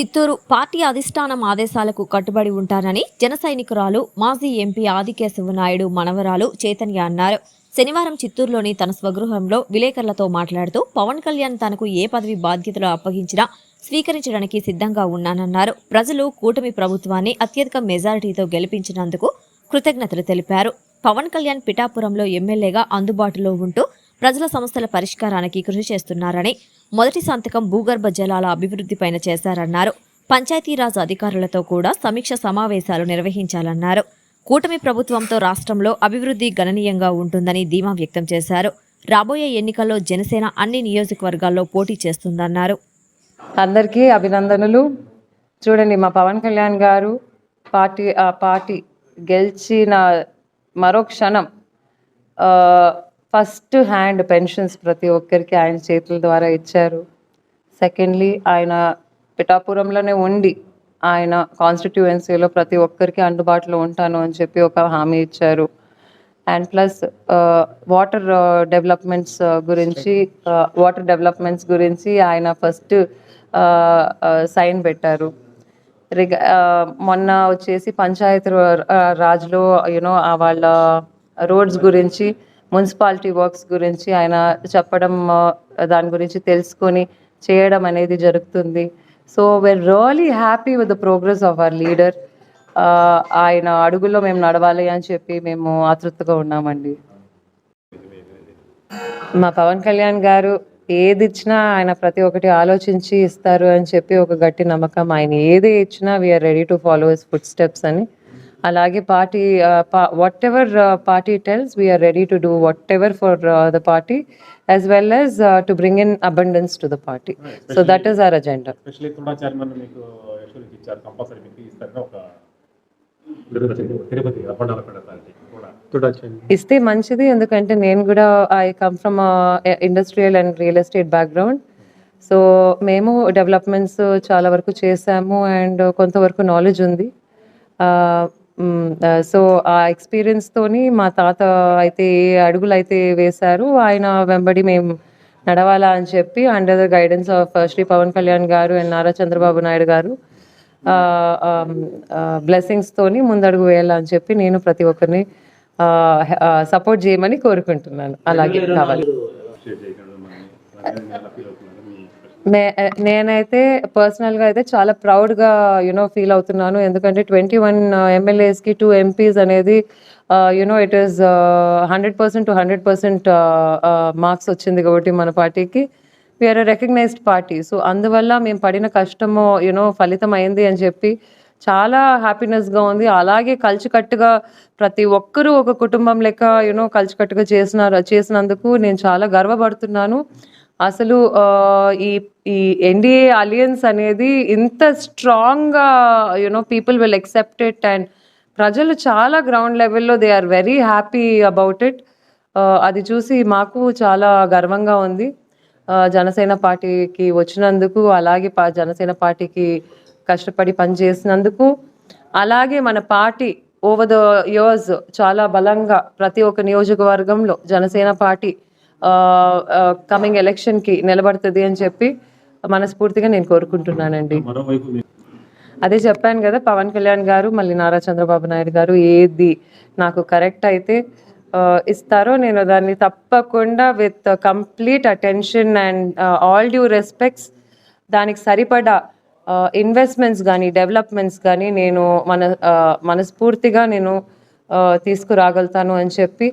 Chittoor party అధిష్టానం ఆదేశాలకు కట్టుబడి ఉంటారని జన సైనికురాలు మాజీ ఎంపీ ఆదికేశవ నాయుడు మనవరాలు చైతన్య అన్నారు. శనివారం చిత్తూరులోని తన స్వగృహంలో విలేకరులతో మాట్లాడుతూ పవన్ కళ్యాణ్ తనకు ఏ పదవి బాధ్యతలు అప్పగించినా స్వీకరించడానికి సిద్ధంగా ఉన్నానన్నారు. ప్రజలు కూటమి ప్రభుత్వాన్ని అత్యధిక మెజారిటీతో గెలిపించినందుకు కృతజ్ఞతలు తెలిపారు. పవన్ కళ్యాణ్ పిఠాపురంలో ఎమ్మెల్యేగా అందుబాటులో ఉంటూ ప్రజల సమస్యల పరిష్కారానికి కృషి చేస్తున్నారని మొదటి సంతకం భూగర్భ జలాల అభివృద్ధిపైన చేశారన్నారు. పంచాయతీరాజ్ అధికారులతో కూడా సమీక్ష సమావేశాలు నిర్వహించాలన్నారు. కూటమి ప్రభుత్వంతో రాష్ట్రంలో అభివృద్ధి గణనీయంగా ఉంటుందని ధీమా వ్యక్తం చేశారు. రాబోయే ఎన్నికల్లో జనసేన అన్ని నియోజకవర్గాల్లో పోటీ చేస్తుందన్నారు. అందరికీ అభినందనలు. చూడండి మా పవన్ కళ్యాణ్ గారు పార్టీ ఆ పార్టీ గెలిచిన మరో క్షణం ఫస్ట్ హ్యాండ్ పెన్షన్స్ ప్రతి ఒక్కరికి ఆయన చేతుల ద్వారా ఇచ్చారు. సెకండ్లీ ఆయన పిఠాపురంలోనే ఉండి ఆయన కాన్స్టిట్యుయెన్సీలో ప్రతి ఒక్కరికి అందుబాటులో ఉంటాను అని చెప్పి ఒక హామీ ఇచ్చారు. అండ్ ప్లస్ వాటర్ డెవలప్మెంట్స్ గురించి వాటర్ డెవలప్మెంట్స్ గురించి ఆయన ఫస్ట్ సైన్ పెట్టారు. రిగ మొన్న వచ్చేసి పంచాయతీ ఆ, రాజ్లో యూనో వాళ్ళ రోడ్స్ గురించి మున్సిపాలిటీ వర్క్స్ గురించి ఆయన చెప్పడం దాని గురించి తెలుసుకొని చేయడం అనేది జరుగుతుంది. So we're really happy with the progress of our leader ఆయన అడుగుల్లో మేము నడవాలి అని చెప్పి మేము ఆతృతగా ఉన్నామండి. మా పవన్ కళ్యాణ్ గారు ఏది ఇచ్చినా ఆయన ప్రతి ఒక్కటి ఆలోచించి ఇస్తారు అని చెప్పి ఒక గట్టి నమ్మకం. ఆయన ఏది ఇచ్చినా we're ready to follow his footsteps అని. అలాగే party whatever party tells we're ready to do whatever for the party as well as to bring in abundance to the party so that is our agenda especially TUDA chairman మీకు యశ్వరికి ఇచ్చారు compulsory మీకు ఇస్తారని ఒక తిరుపతి ఇస్తే మంచిది ఎందుకంటే నేను కూడా I come from industrial and real estate background so మేము డెవలప్మెంట్స్ చాలా వరకు చేసాము అండ్ కొంతవరకు నాలెడ్జ్ ఉంది. సో ఆ ఎక్స్పీరియన్స్తోని మా తాత అయితే ఏ అడుగులు అయితే వేశారు ఆయన వెంబడి మేము నడవాలా అని చెప్పి under the guidance of Shri Pawan Kalyan garu and Nara Chandrababu Naidu గారు బ్లెస్సింగ్స్ ముందడుగు వేయాలని చెప్పి నేను ప్రతి ఒక్కరిని సపోర్ట్ చేయమని కోరుకుంటున్నాను. అలాగే కావాలి. నేనైతే పర్సనల్గా అయితే చాలా ప్రౌడ్గా యునో ఫీల్ అవుతున్నాను. ఎందుకంటే ట్వంటీ వన్ ఎమ్మెల్యేస్కి టూ ఎంపీస్ అనేది you know it is hundred percent to hundred percent marks వచ్చింది కాబట్టి మన పార్టీకి. వీఆర్ రికగ్నైజ్డ్ పార్టీ సో అందువల్ల మేము పడిన కష్టము యునో ఫలితం అయింది అని చెప్పి చాలా హ్యాపీనెస్గా ఉంది. అలాగే కలిసికట్టుగా ప్రతి ఒక్కరూ ఒక కుటుంబం లెక్క యూనో కలిసికట్టుగా చేసినారు చేసినందుకు నేను చాలా గర్వపడుతున్నాను. అసలు ఈ ఈ ఎన్డీఏ అలియన్స్ అనేది ఇంత స్ట్రాంగ్గా you know people will accept it and ప్రజలు చాలా గ్రౌండ్ లెవెల్లో they are very happy about it అది చూసి మాకు చాలా గర్వంగా ఉంది. జనసేన పార్టీకి వచ్చినందుకు అలాగే జనసేన పార్టీకి కష్టపడి పనిచేసినందుకు అలాగే మన పార్టీ ఓవర్ ద ఇయర్స్ చాలా బలంగా ప్రతి ఒక్క నియోజకవర్గంలో జనసేన పార్టీ కమింగ్ ఎలక్షన్కి నిలబడుతుంది అని చెప్పి మనస్ఫూర్తిగా నేను కోరుకుంటున్నానండి. అదే చెప్పాను కదా పవన్ కళ్యాణ్ గారు మళ్ళీ నారా చంద్రబాబు నాయుడు గారు ఏది నాకు కరెక్ట్ అయితే ఇస్తారో నేను దాన్ని తప్పకుండా with complete attention and all due respects దానికి సరిపడా ఇన్వెస్ట్మెంట్స్ కానీ డెవలప్మెంట్స్ కానీ నేను మన మనస్ఫూర్తిగా నేను తీసుకురాగలుగుతాను అని చెప్పి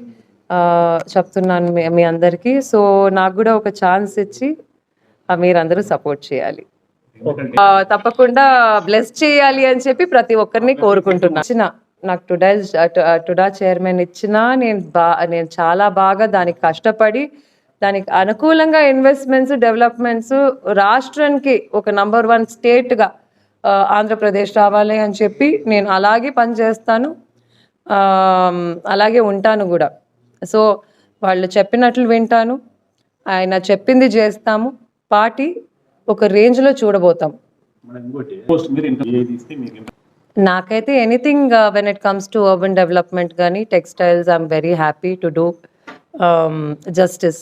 చెప్తున్నాను మీ అందరికీ. సో నాకు కూడా ఒక ఛాన్స్ ఇచ్చి మీరందరూ సపోర్ట్ చేయాలి. తప్పకుండా బ్లెస్ చేయాలి అని చెప్పి ప్రతి ఒక్కరిని కోరుకుంటున్నా. ఇచ్చిన నాకు టుడా టుడా చైర్మన్ ఇచ్చినా నేను బా నేను చాలా బాగా దానికి కష్టపడి దానికి అనుకూలంగా ఇన్వెస్ట్మెంట్స్ డెవలప్మెంట్స్ రాష్ట్రానికి ఒక నంబర్ వన్ స్టేట్గా ఆంధ్రప్రదేశ్ రావాలి అని చెప్పి నేను అలాగే పనిచేస్తాను. అలాగే ఉంటాను కూడా. సో వాళ్ళు చెప్పినట్లు వింటాను. ఆయన చెప్పింది చేస్తాము. పార్టీ ఒక రేంజ్లో చూడబోతాం. నాకైతే anything when it comes to urban development కానీ textiles I'm very happy to do justice